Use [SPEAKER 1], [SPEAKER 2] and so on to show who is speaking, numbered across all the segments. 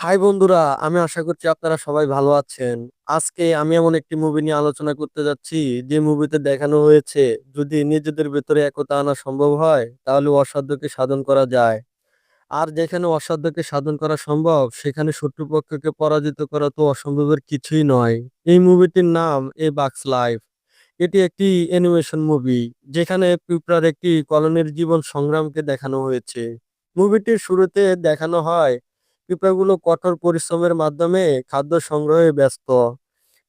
[SPEAKER 1] High বন্ধুরা, আমি আশা করছি আপনারা সবাই ভালো আছেন। আজকে আমি এমন একটি মুভি নিয়ে আলোচনা করতে যাচ্ছি, যে মুভিতে দেখানো হয়েছে, যদি নিজেদের ভেতরে একতা আনা সম্ভব হয়, তাহলে অসাধ্যকে সাধন করা যায়। আর যেখানে অসাধ্যকে সাধন করা সম্ভব, সেখানে শত্রুপক্ষকে পরাজিত করা তো অসম্ভবের কিছুই নয়। এই মুভিটির নাম এ বাক্স লাইফ এটি একটি অ্যানিমেশন মুভি যেখানে পিঁপড়ার একটি কলোনির জীবন সংগ্রামকে দেখানো হয়েছে। মুভিটির শুরুতে দেখানো হয় পিঁপড়াগুলো কঠোর পরিশ্রমের মাধ্যমে খাদ্য সংগ্রহে ব্যস্ত।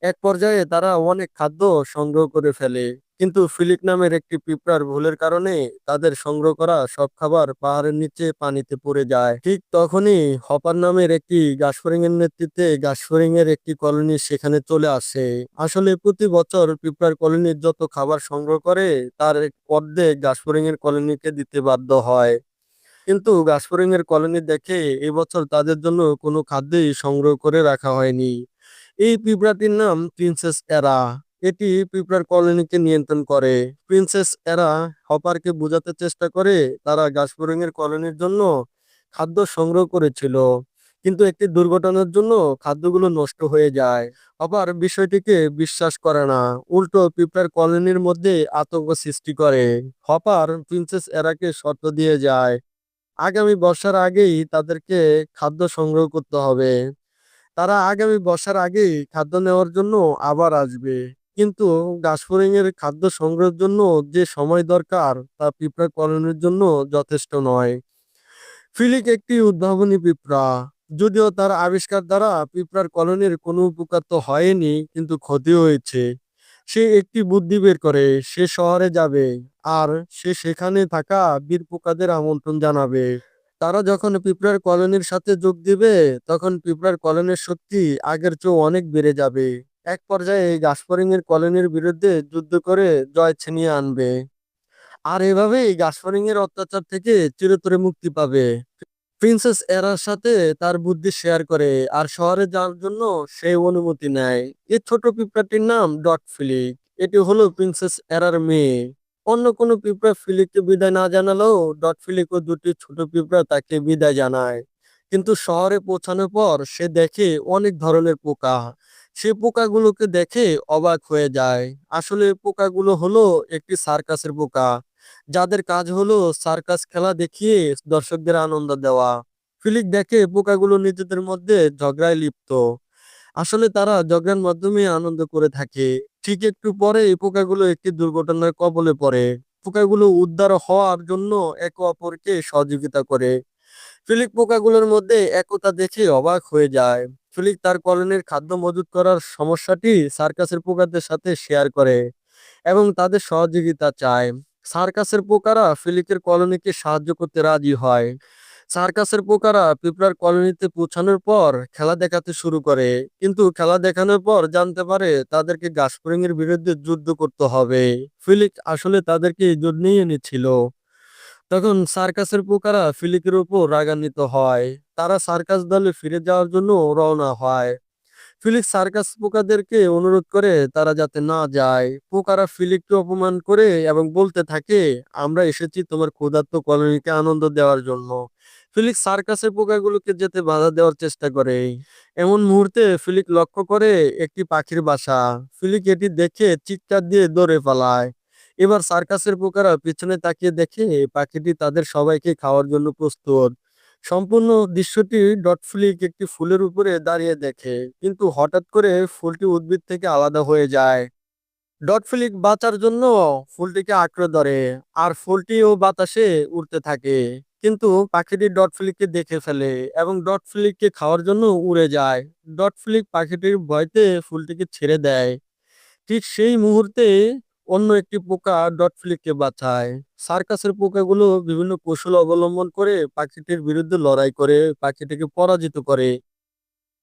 [SPEAKER 1] এক পর্যায়ে তারা অনেক খাদ্য সংগ্রহ করে ফেলে, কিন্তু ফিলিক নামের একটি পিঁপড়ার ভুলের কারণে তাদের সংগ্রহ করা সব খাবার পাহাড়ের নিচে পানিতে পড়ে যায়। ঠিক তখনই হপার নামের একটি গাছফড়িং এর নেতৃত্বে গাছফড়িং এর একটি কলোনি সেখানে চলে আসে। আসলে প্রতি বছর পিঁপড়ার কলোনির যত খাবার সংগ্রহ করে, তার অর্ধেক গাছফড়িং এর কলোনিকে দিতে বাধ্য হয়। কিন্তু গাছফড়িং এর কলোনি দেখে এবছর তাদের জন্য কোনো খাদ্যই সংগ্রহ করে রাখা হয়নি। এই পিঁপড়াটির নাম প্রিন্সেস এরা। এটি পিঁপড়ার কলোনিকে নিয়ন্ত্রণ করে। প্রিন্সেস এরা হপারকে বোঝাতে চেষ্টা করে তারা গাছফড়িং এর কলোনির জন্য খাদ্য সংগ্রহ করেছিল। কিন্তু একটি দুর্ঘটনার জন্য খাদ্যগুলো নষ্ট হয়ে যায়। হপার বিষয়টিকে বিশ্বাস করে না। উল্টো পিঁপড়ার কলোনির মধ্যে আতঙ্ক সৃষ্টি করে। হপার প্রিন্সেস এরাকে শর্ত দিয়ে যায় আগামী বর্ষার আগেই তাদেরকে খাদ্য সংগ্রহ করতে হবে। তারা আগামী বর্ষার আগেই খাদ্য নেওয়ার জন্য আবার আসবে। কিন্তু গাছফড়িং এর খাদ্য সংগ্রহের জন্য যে সময় দরকার তা পিঁপড়া কলোনির জন্য যথেষ্ট নয়। ফিলিক একটি উদ্ভাবনী পিঁপড়া। যদিও তার আবিষ্কার দ্বারা পিঁপড়ার কলোনির কোনো উপকার তো হয়নি, কিন্তু ক্ষতি হয়েছে। সে একটি বুদ্ধি বের করে, সে শহরে যাবে। আর সে সেখানে থাকা বীর পোকাদের আমন্ত্রণ জানাবে। তারা যখন পিঁপড়ার কলোনির সাথে যোগ দিবে, তখন পিঁপড়ার কলোনির শক্তি আগের চেয়েও অনেক বেড়ে যাবে। এক পর্যায়ে গাছফড়িং এর কলোনির বিরুদ্ধে যুদ্ধ করে জয় ছিনিয়ে আনবে। আর এভাবেই গাছফড়িং এর অত্যাচার থেকে চিরতরে মুক্তি পাবে। প্রিন্সেস এরার সাথে তার বুদ্ধি শেয়ার করে আর শহরে যাওয়ার জন্য সেই অনুমতি নেয়। এই ছোট পিঁপড়াটির নাম ডট ফিলিক এটি হলো প্রিন্সেস এরার মেয়ে। অন্য কোনো পিঁপড়া ফিলিককে বিদায় না জানালেও ডট ফিলিক ও দুটি ছোট পিঁপড়া তাকে বিদায় জানায়। কিন্তু শহরে পৌঁছানোর পর সে দেখে অনেক ধরনের পোকা। সে পোকাগুলোকে দেখে অবাক হয়ে যায়। আসলে পোকাগুলো হলো একটি সার্কাসের পোকা। যাদের কাজ হলো সার্কাস খেলা দেখিয়ে দর্শকদের আনন্দ দেওয়া। ফিলিক দেখে পোকাগুলো নিজেদের মধ্যে ঝগড়ায় লিপ্ত। আসলে তারা ঝগড়ার মাধ্যমে আনন্দ করে থাকে। ঠিক একটু পরে এই পোকাগুলো একটি দুর্ঘটনার কবলে পড়ে। পোকাগুলো উদ্ধার হওয়ার জন্য একে অপরকে সহযোগিতা করে। ফিলিক পোকাগুলোর মধ্যে একতা দেখে অবাক হয়ে যায়। ফিলিক তার কলোনির খাদ্য মজুত করার সমস্যাটি সার্কাসের পোকাদের সাথে শেয়ার করে এবং তাদের সহযোগিতা চায়। সার্কাসের পোকারা ফিলিকের কলোনিকে সাহায্য করতে রাজি হয়। সার্কাসের পোকারা পিঁপড়ার কলোনিতে পৌঁছানোর পর খেলা দেখাতে শুরু করে। কিন্তু খেলা দেখানোর পর জানতে পারে তাদেরকে গাছফড়িং এর বিরুদ্ধে যুদ্ধ করতে হবে। ফিলিক আসলে তাদেরকে এই নিয়ে এনেছিল। তখন সার্কাসের পোকারা ফিলিকের উপর রাগান্বিত হয়। তারা সার্কাস দলে ফিরে যাওয়ার জন্য রওনা হয়। ফিলিক সার্কাস পোকাদেরকে অনুরোধ করে তারা যাতে না যায়। পোকারা ফিলিককে অপমান করে এবং বলতে থাকে, আমরা এসেছি তোমার ক্ষুধার্ত কলোনিকে আনন্দ দেওয়ার জন্য। ফিলিক সার্কাসের পোকাগুলোকে যেতে বাধা দেওয়ার চেষ্টা করে। এমন মুহূর্তে ফিলিক লক্ষ্য করে একটি পাখির বাসা। ফিলিক এটি দেখে চিৎকার দিয়ে দৌড়ে পালায়। এবার সার্কাসের পোকারা পিছনে তাকিয়ে দেখে পাখিটি তাদের সবাইকে খাওয়ার জন্য প্রস্তুত। সম্পূর্ণ দৃশ্যটি ডট ফ্লিক একটি ফুলের উপরে দাঁড়িয়ে দেখে, কিন্তু হঠাৎ করে ফুলটি উদ্ভিদ থেকে আলাদা হয়ে যায়। ডট ফ্লিক বাঁচার জন্য ফুলটিকে আঁকড়ে ধরে, আর ফুলটিও বাতাসে উড়তে থাকে। কিন্তু পাখিটি ডট ফ্লিককে দেখে ফেলে এবং ডট ফ্লিককে খাওয়ার জন্য উড়ে যায়। ডট ফ্লিক পাখিটির ভয়তে ফুলটিকে ছেড়ে দেয়। ঠিক সেই মুহূর্তে অন্য একটি পোকা ডট ফ্লিককে বাঁচায়। সার্কাসের পোকাগুলো বিভিন্ন কৌশল অবলম্বন করে পাখিটির বিরুদ্ধে লড়াই করে, পাখিটিকে পরাজিত করে।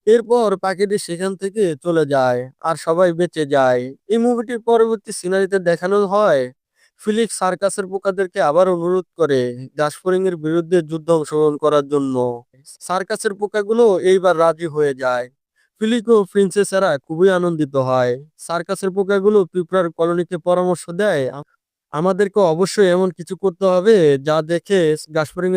[SPEAKER 1] এরপর পাখিটি সেখান থেকে চলে যায় আর সবাই বেঁচে যায়। এই মুভিটির পরবর্তী সিনারিতে দেখানো হয় ফিলিক্স সার্কাসের পোকাদেরকে আবার অনুরোধ করে এর বিরুদ্ধে যুদ্ধ অংশগ্রহণ করার জন্য। সার্কাসের পোকাগুলো এইবার রাজি হয়ে যায়। ফিলিক ও প্রিন্সেসেরা খুবই আনন্দিত হয়। সার্কাসের পোকাগুলো পিঁপড়ার কলোনিকে পরামর্শ দেয় আমাদেরকে অবশ্যই এমন কিছু করতে হবে যা দেখে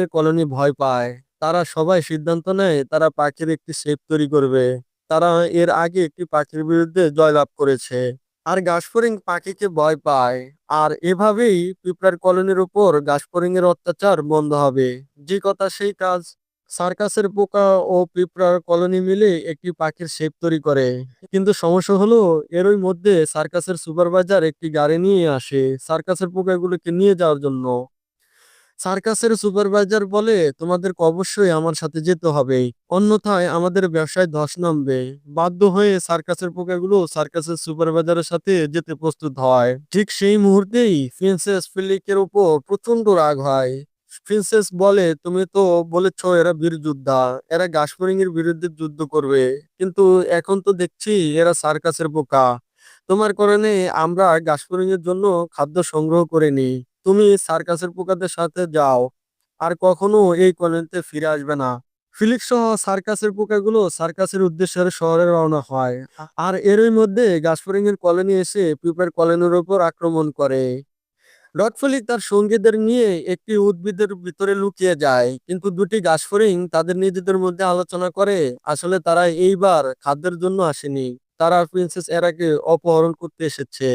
[SPEAKER 1] এর কলোনি ভয় পায়। তারা সবাই সিদ্ধান্ত নেয়, তারা পাখির একটি শেপ তৈরি করবে। তারা এর আগে একটি পাখির বিরুদ্ধে জয়লাভ করেছে। আর গাছফরিং পাখিকে ভয় পায়। আর এভাবেই পিঁপড়ার কলোনির উপর গাছফরিং এর অত্যাচার বন্ধ হবে। যে কথা সেই কাজ। সার্কাসের পোকা ও পিঁপড়ার কলোনি মিলে একটি পাখির শেপ তৈরি করে। কিন্তু সমস্যা হলো, এরই মধ্যে সার্কাসের সুপারভাইজার একটি গাড়ি নিয়ে আসে সার্কাসের পোকাগুলোকে নিয়ে যাওয়ার জন্য। সার্কাসের সুপারভাইজার বলে, তোমাদেরকে অবশ্যই আমার সাথে যেতে হবে। অন্যথায় আমাদের ব্যবসায় ধস নামবে। বাধ্য হয়ে সার্কাসের পোকাগুলো সার্কাসের সুপারভাইজারের সাথে যেতে প্রস্তুত হয়। ঠিক সেই মুহূর্তেই প্রিন্সেস ফিলিকের উপর প্রচণ্ড রাগ হয়। প্রিন্সেস বলে, তুমি তো বলেছ এরা বীর যোদ্ধা, এরা গাছফড়িং এর বিরুদ্ধে যুদ্ধ করবে। কিন্তু এখন তো দেখছি এরা সার্কাসের পোকা। তোমার কারণে আমরা গাছফড়িং এর জন্য খাদ্য সংগ্রহ করে নিই। তুমি সার্কাসের পোকাদের সাথে যাও, আর কখনো এই কলোনিতে ফিরে আসবে না। ফিলিক্স সহ সার্কাসের পোকাগুলো সার্কাসের উদ্দেশ্যে শহরে রওনা হয়, আর এরই মধ্যে গাছফড়িং এর কলোনি এসে পিঁপড়ার কলোনির উপর আক্রমণ করে। রডফলিক তার সঙ্গীদের নিয়ে একটি উদ্ভিদের ভিতরে লুকিয়ে যায়, কিন্তু দুটি গাছফড়িং তাদের নিজেদের মধ্যে আলোচনা করে, আসলে তারা এইবার খাদ্যের জন্য আসেনি। তারা প্রিন্সেস এরাকে অপহরণ করতে এসেছে।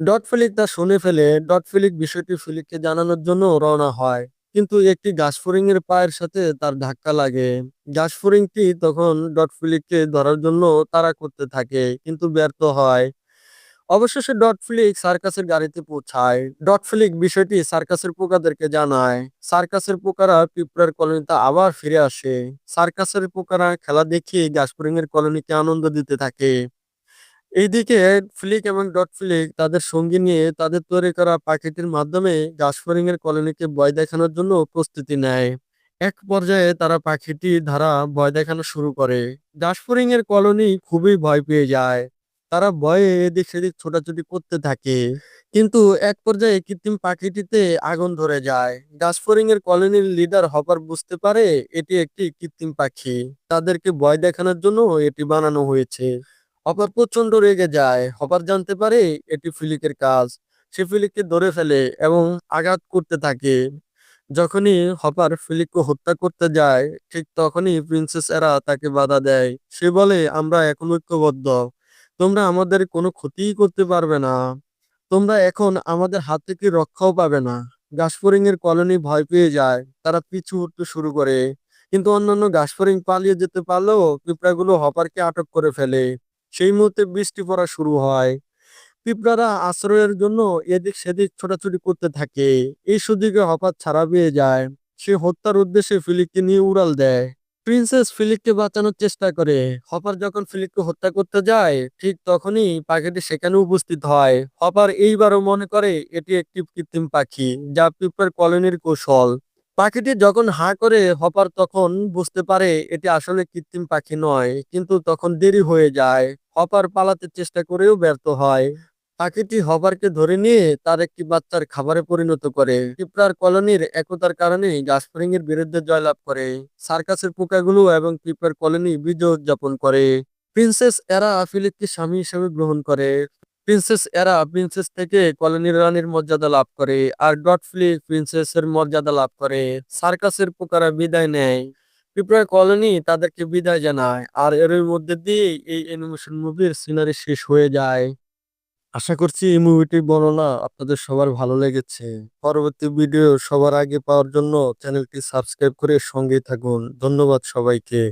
[SPEAKER 1] ডট ফিলিক তা শুনে ফেলে ডট ফিলিক বিষয়টি ফিলিককে জানানোর জন্য রওনা হয়। কিন্তু একটি গাছফড়িং এর পায়ের সাথে তার ধাক্কা লাগে। গাছফড়িংটি তখন ডট ফিলিককে ধরার জন্য তারা করতে থাকে, কিন্তু ব্যর্থ হয়। অবশেষে ডট ফ্লিক সার্কাসের গাড়িতে পৌঁছায়। ডট ফ্লিক বিষয়টি সার্কাসের পোকাদেরকে জানায়। সার্কাসের পোকারা পিঁপড়ার কলোনিতে আবার ফিরে আসে। সার্কাসের পোকারা খেলা দেখিয়ে গাছফড়িং এর কলোনিকে আনন্দ দিতে থাকে। এইদিকে ফ্লিক এবং ডট ফ্লিক তাদের সঙ্গী নিয়ে তাদের তৈরি করা পাখিটির মাধ্যমে গাছফড়িং এর কলোনিকে ভয় দেখানোর জন্য প্রস্তুতি নেয়। এক পর্যায়ে তারা পাখিটি ধারা ভয় দেখানো শুরু করে। গাছফড়িং এর কলোনি খুবই ভয় পেয়ে যায়। তারা ভয়ে এদিক সেদিক ছোটাছুটি করতে থাকে। কিন্তু এক পর্যায়ে কৃত্রিম পাখিটিতে আগুন ধরে যায়। গাছফড়িং এর কলোনির লিডার হপার বুঝতে পারে এটি একটি কৃত্রিম পাখি। তাদেরকে ভয় দেখানোর জন্য এটি বানানো হয়েছে। হপার প্রচণ্ড রেগে যায়। হপার জানতে পারে এটি ফিলিকের কাজ। সে ফিলিককে ধরে ফেলে এবং আঘাত করতে থাকে। যখনই হপার ফিলিককে হত্যা করতে যায়, ঠিক তখনই প্রিন্সেস এরা তাকে বাধা দেয়। সে বলে, আমরা এখন ঐক্যবদ্ধ। তোমরা আমাদের কোনো ক্ষতিই করতে পারবে না। তোমরা এখন আমাদের হাত থেকে রক্ষাও পাবে না। গাছফড়িং এর কলোনি ভয় পেয়ে যায়। তারা পিছু উঠতে শুরু করে। কিন্তু অন্যান্য গাছফড়িং পালিয়ে যেতে পারলেও পিঁপড়াগুলো হপারকে আটক করে ফেলে। সেই মুহূর্তে বৃষ্টি পড়া শুরু হয়। পিঁপড়ারা আশ্রয়ের জন্য এদিক সেদিক ছোটাছুটি করতে থাকে। এই সুদিকে হপার ছাড়া পেয়ে যায়। সে হত্যার উদ্দেশ্যে ফিলিককে নিয়ে উড়াল দেয়। প্রিন্সেস ফিলিককে বাঁচানোর চেষ্টা করে। হপার যখন ফিলিককে হত্যা করতে যায়, ঠিক তখনই পাখিটি সেখানে উপস্থিত হয়। হপার এইবারও মনে করে, এটি একটি কৃত্রিম পাখি, যা পিঁপড়ার কলোনির কৌশল। পাখিটি যখন হাঁ করে হপার তখন বুঝতে পারে এটি আসলে কৃত্রিম পাখি নয়, কিন্তু তখন দেরি হয়ে যায়। হপার পালাতে চেষ্টা করেও ব্যর্থ হয়। পাখিটি হপারকে ধরে নিয়ে তার একটি বাচ্চার খাবারে পরিণত করে। পিঁপড়ার কলোনির একতার কারণে গাছফড়িং এর বিরুদ্ধে জয়লাভ করে। সার্কাসের পোকাগুলো এবং পিঁপড়ার কলোনি বিজয় উদযাপন করে। প্রিন্সেস এরা ফিলিপকে স্বামী হিসেবে গ্রহণ করে। প্রিন্সেস এরা প্রিন্সেস থেকে কলোনির রানীর মর্যাদা লাভ করে আর ডট ফ্লিক প্রিন্সেসের মর্যাদা লাভ করে। সার্কাসের পোকারা বিদায় নেয়। পিঁপড়ার কলোনি তাদেরকে বিদায় জানায় আর এর মধ্যে দিয়ে এই অ্যানিমেশন মুভির সিনারি শেষ হয়ে যায়। আশা করছি এই মুভিটির বর্ণনা আপনাদের সবার ভালো লেগেছে। পরবর্তী ভিডিও সবার আগে পাওয়ার জন্য চ্যানেলটি সাবস্ক্রাইব করে সঙ্গেই থাকুন। ধন্যবাদ সবাইকে।